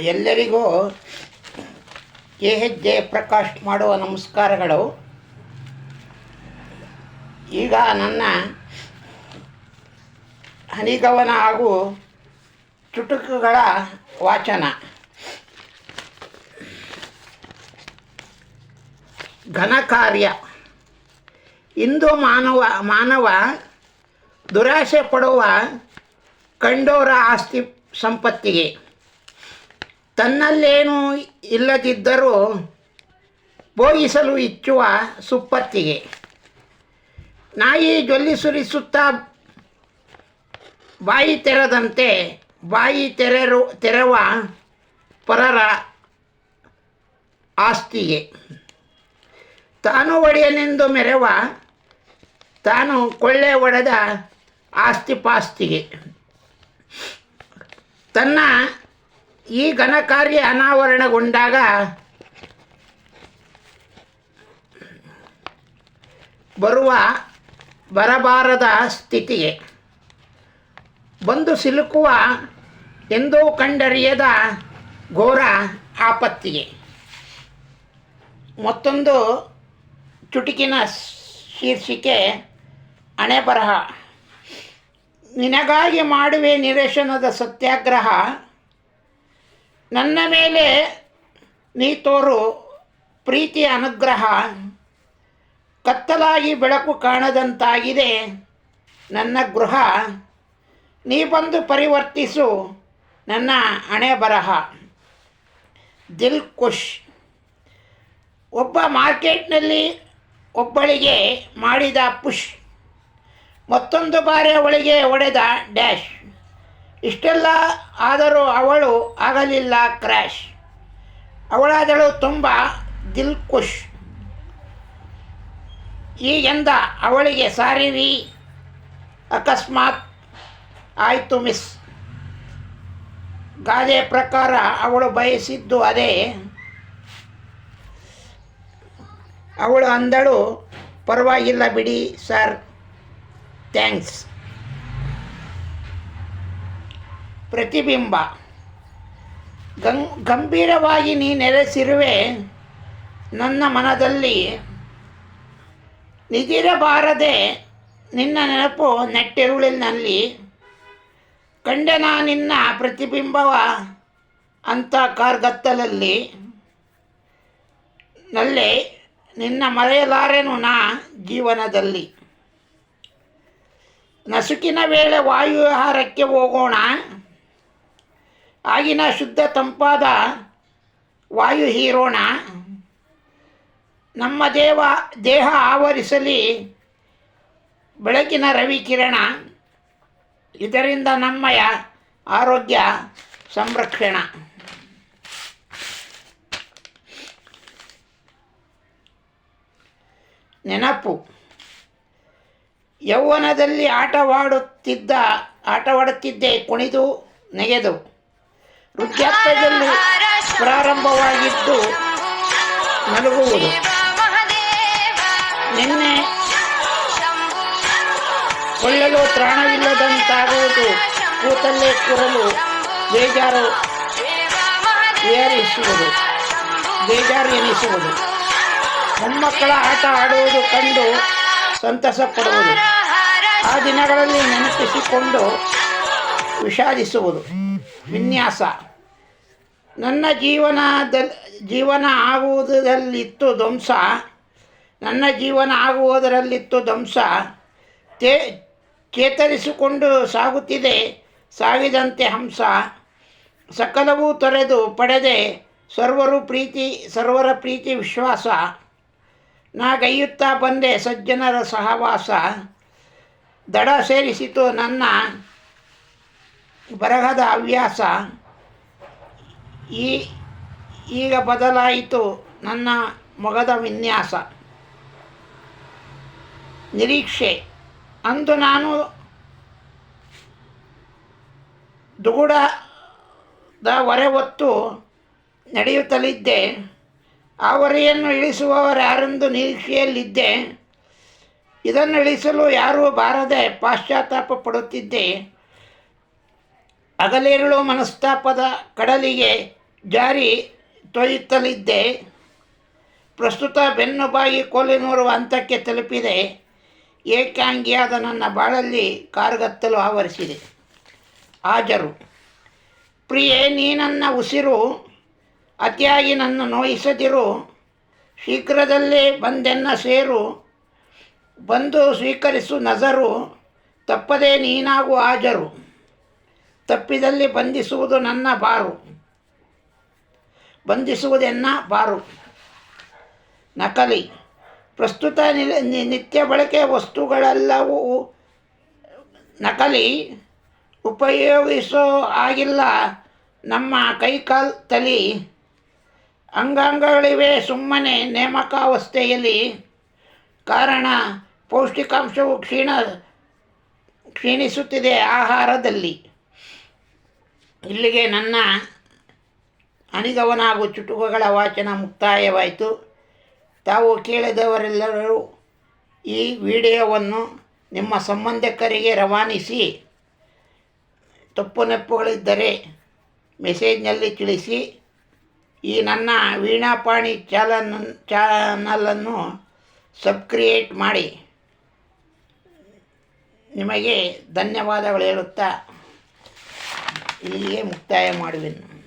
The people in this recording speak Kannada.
ಎಲ್ಲರಿಗೂ ಕೆ ಎಚ್ ಜಯಪ್ರಕಾಶ್ ಮಾಡುವ ನಮಸ್ಕಾರಗಳು. ಈಗ ನನ್ನ ಹನಿಗವನ ಹಾಗೂ ಚುಟುಕುಗಳ ವಾಚನ. ಘನಕಾರ್ಯ ಇಂದು ಮಾನವ ಮಾನವ ದುರಾಸೆ ಪಡುವ ಕಂಡೋರ ಆಸ್ತಿ ಸಂಪತ್ತಿಗೆ. ತನ್ನಲ್ಲೇನೂ ಇಲ್ಲದಿದ್ದರೂ ಭೋಗಿಸಲು ಇಚ್ಚುವ ಸುಪ್ಪತ್ತಿಗೆ. ನಾಯಿ ಜೊಲ್ಲಿ ಸುರಿಸುತ್ತಾ ಬಾಯಿ ತೆರೆದಂತೆ ಬಾಯಿ ತೆರೆರು, ತೆರವ ಪರರ ಆಸ್ತಿಗೆ. ತಾನು ಒಡೆಯನೆಂದು ಮೆರೆವ, ತಾನು ಕೊಳ್ಳೆ ಒಡೆದ ಆಸ್ತಿ ಪಾಸ್ತಿಗೆ ತನ್ನ ಈ ಘನಕಾರ್ಯ ಅನಾವರಣಗೊಂಡಾಗ ಬರುವ ಬರಬಾರದ ಸ್ಥಿತಿಗೆ ಬಂದು ಸಿಲುಕುವ ಎಂದೂ ಕಂಡರಿಯದ ಘೋರ ಆಪತ್ತಿಗೆ ಮತ್ತೊಂದು ಚುಟುಕಿನ ಶೀರ್ಷಿಕೆ ಹಣೆ ಬರಹ. ನಿನಗಾಗಿ ಮಾಡುವೆ ನಿರೇಶನದ ಸತ್ಯಾಗ್ರಹ. ನನ್ನ ಮೇಲೆ ನೀ ತೋರು ಪ್ರೀತಿಯ ಅನುಗ್ರಹ, ಕತ್ತಲಾಗಿ ಬೆಳಕು ಕಾಣದಂತಾಗಿದೆ ನನ್ನ ಗೃಹ. ನೀ ಬಂದು ಪರಿವರ್ತಿಸು ನನ್ನ ಹಣೆ ಬರಹ. ದಿಲ್ ಖುಷ್. ಒಬ್ಬ ಮಾರ್ಕೆಟ್ನಲ್ಲಿ ಒಬ್ಬಳಿಗೆ ಮಾಡಿದ ಪುಷ್. ಮತ್ತೊಂದು ಬಾರಿ ಅವಳಿಗೆ ಹೊಡೆದ ಡ್ಯಾಶ್. ಇಷ್ಟೆಲ್ಲ ಆದರೂ ಅವಳು ಆಗಲಿಲ್ಲ ಕ್ರ್ಯಾಶ್. ಅವಳಾದಳು ತುಂಬ ದಿಲ್ ಖುಷ್ ಹೀಗೆಂದ ಅವಳಿಗೆ ಸಾರಿರಿ. ಅಕಸ್ಮಾತ್ ಆಯಿತು ಮಿಸ್. ಗಾದೆ ಪ್ರಕಾರ ಅವಳು ಬಯಸಿದ್ದು ಅದೇ. ಅವಳು ಅಂದಳು, ಪರವಾಗಿಲ್ಲ ಬಿಡಿ ಸರ್. ಥ್ಯಾಂಕ್ಸ್. ಪ್ರತಿಬಿಂಬ. ಗಂ, ಗಂಭೀರವಾಗಿ ನೀ ನೆಲೆಸಿರುವೆ, ನನ್ನ ಮನದಲ್ಲಿ ನಿದಿರಬಾರದೆ ನಿನ್ನ ನೆನಪು ನೆಟ್ಟಿರುಳಿನಲ್ಲಿ. ಕಂಡೆನ ನಿನ್ನ ಪ್ರತಿಬಿಂಬವ ಅಂತ ಕಾರ್ಗತ್ತಲಲ್ಲಿ. ನಲ್ಲಿ ನಿನ್ನ ಮರೆಯಲಾರೆನು ನಾ ಜೀವನದಲ್ಲಿ. ನಸುಕಿನ ವೇಳೆ ವಾಯುವಿಹಾರಕ್ಕೆ ಹೋಗೋಣ. ಆಗಿನ ಶುದ್ಧ ತಂಪಾದ ವಾಯು ಹೀರೋಣ ನಮ್ಮ ದೇವ ದೇಹ ಆವರಿಸಲಿ ಬೆಳಕಿನ ರವಿಕಿರಣ ಇದರಿಂದ ನಮ್ಮಯ ಆರೋಗ್ಯ ಸಂರಕ್ಷಣ. ನೆನಪು. ಯೌವನದಲ್ಲಿ ಆಟವಾಡುತ್ತಿದ್ದ, ಆಟವಾಡುತ್ತಿದ್ದೆ ಕುಣಿದು ನೆಗೆದು. ವೃದ್ಧಾಪ್ಯದಲ್ಲಿ ಪ್ರಾರಂಭವಾಗಿದ್ದು ನಲಗುವುದು. ನಿನ್ನೆ ಕೊಳ್ಳಲು ತ್ರಾಣವಿಲ್ಲದಂತಾಗುವುದು. ಕೂತಲ್ಲೇ ಕೂರಲು ಬೇಜಾರು ಏರಿಸುವುದು. ಬೇಜಾರು ಎನಿಸುವುದು. ಮೊಮ್ಮಕ್ಕಳ ಆಟ ಆಡುವುದು ಕಂಡು ಸಂತಸ ಪಡುವುದು. ಆ ದಿನಗಳಲ್ಲಿ ನೆನಪಿಸಿಕೊಂಡು ವಿಷಾದಿಸುವುದು. ವಿನ್ಯಾಸ. ನನ್ನ ಜೀವನದಲ್ಲಿ ಜೀವನ ಆಗುವುದರಲ್ಲಿತ್ತು ಧ್ವಂಸ. ನನ್ನ ಜೀವನ ಆಗುವುದರಲ್ಲಿತ್ತು ಧ್ವಂಸ. ತೇ, ಚೇತರಿಸಿಕೊಂಡು ಸಾಗುತ್ತಿದೆ ಸಾವಿದಂತೆ ಹಂಸ. ಸಕಲವೂ ತೊರೆದು ಪಡೆದೆ ಸರ್ವರು ಪ್ರೀತಿ, ಸರ್ವರ ಪ್ರೀತಿ ವಿಶ್ವಾಸ. ನಾ ಗೈಯುತ್ತಾ ಬಂದೆ ಸಜ್ಜನರ ಸಹವಾಸ. ದಡ ಸೇರಿಸಿತು ನನ್ನ ಬರಹದ ಹವ್ಯಾಸ. ಈ, ಈಗ ಬದಲಾಯಿತು ನನ್ನ ಮೊಗದ ವಿನ್ಯಾಸ. ನಿರೀಕ್ಷೆ. ಅಂದು ನಾನು ದುಗುಡದ ಹೊರೆ ಹೊತ್ತು ನಡೆಯುತ್ತಲಿದ್ದೆ. ಆ ಹೊರೆಯನ್ನು ಇಳಿಸುವವರ್ಯಾರೆಂದು ನಿರೀಕ್ಷೆಯಲ್ಲಿದ್ದೆ. ಇದನ್ನು ಇಳಿಸಲು ಯಾರೂ ಬಾರದೆ ಪಾಶ್ಚಾತ್ತಾಪ ಪಡುತ್ತಿದ್ದೆ. ಹಗಲಿರುಳು ಮನಸ್ತಾಪದ ಕಡಲಿಗೆ ಜಾರಿ ತೊಯ್ಯುತ್ತಲಿದ್ದೆ ಪ್ರಸ್ತುತ ಬೆನ್ನುಬಾಗಿ ಕೋಲಿನೂರು ಹಂತಕ್ಕೆ ತಲುಪಿದೆ. ಏಕಾಂಗಿಯಾದ ನನ್ನ ಬಾಳಲ್ಲಿ ಕಾರ್ಗತ್ತಲು ಆವರಿಸಿದೆ. ಹಾಜರು. ಪ್ರಿಯೆ, ನೀ ನನ್ನ ಉಸಿರು, ಅತಿಯಾಗಿ ನನ್ನ ನೋಯಿಸದಿರು. ಶೀಘ್ರದಲ್ಲೇ ಬಂದೆನ್ನ ಸೇರು. ಬಂದು ಸ್ವೀಕರಿಸು, ನಜರು. ತಪ್ಪದೇ ನೀನಾಗು ಹಾಜರು. ತಪ್ಪಿದಲ್ಲಿ ಬಂಧಿಸುವುದು ನನ್ನ ಬಾರು. ಬಂಧಿಸುವುದೆನ್ನ ಬಾರು. ನಕಲಿ. ಪ್ರಸ್ತುತ ನಿತ್ಯ ಬಳಕೆಯ ವಸ್ತುಗಳೆಲ್ಲವೂ ನಕಲಿ ಉಪಯೋಗಿಸೋ ಆಗಿಲ್ಲ. ನಮ್ಮ ಕೈಕಾಲ್ ತಲಿ ಅಂಗಾಂಗಗಳಿವೆ ಸುಮ್ಮನೆ ನೇಮಕಾವಸ್ಥೆಯಲ್ಲಿ. ಕಾರಣ ಪೌಷ್ಟಿಕಾಂಶವು ಕ್ಷೀಣ, ಕ್ಷೀಣಿಸುತ್ತಿದೆ ಆಹಾರದಲ್ಲಿ. ಇಲ್ಲಿಗೆ ನನ್ನ ಅನಿಗವನ ಹಾಗೂ ಚುಟುಕುಗಳ ವಾಚನ ಮುಕ್ತಾಯವಾಯಿತು. ತಾವು ಕೇಳಿದವರೆಲ್ಲರೂ ಈ ವಿಡಿಯೋವನ್ನು ನಿಮ್ಮ ಸಂಬಂಧಿಕರಿಗೆ ರವಾನಿಸಿ, ತಪ್ಪು ನೆಪ್ಪುಗಳಿದ್ದರೆ ಮೆಸೇಜ್ನಲ್ಲಿ ತಿಳಿಸಿ. ಈ ನನ್ನ ವೀಣಾಪಾಣಿ ಚಾಲನ್, ಚಾನಲನ್ನು ಸಬ್ಕ್ರಿಯೇಟ್ ಮಾಡಿ. ನಿಮಗೆ ಧನ್ಯವಾದಗಳು ಹೇಳುತ್ತಾ ಇಲ್ಲಿಗೆ ಮುಕ್ತಾಯ ಮಾಡುವೆನು.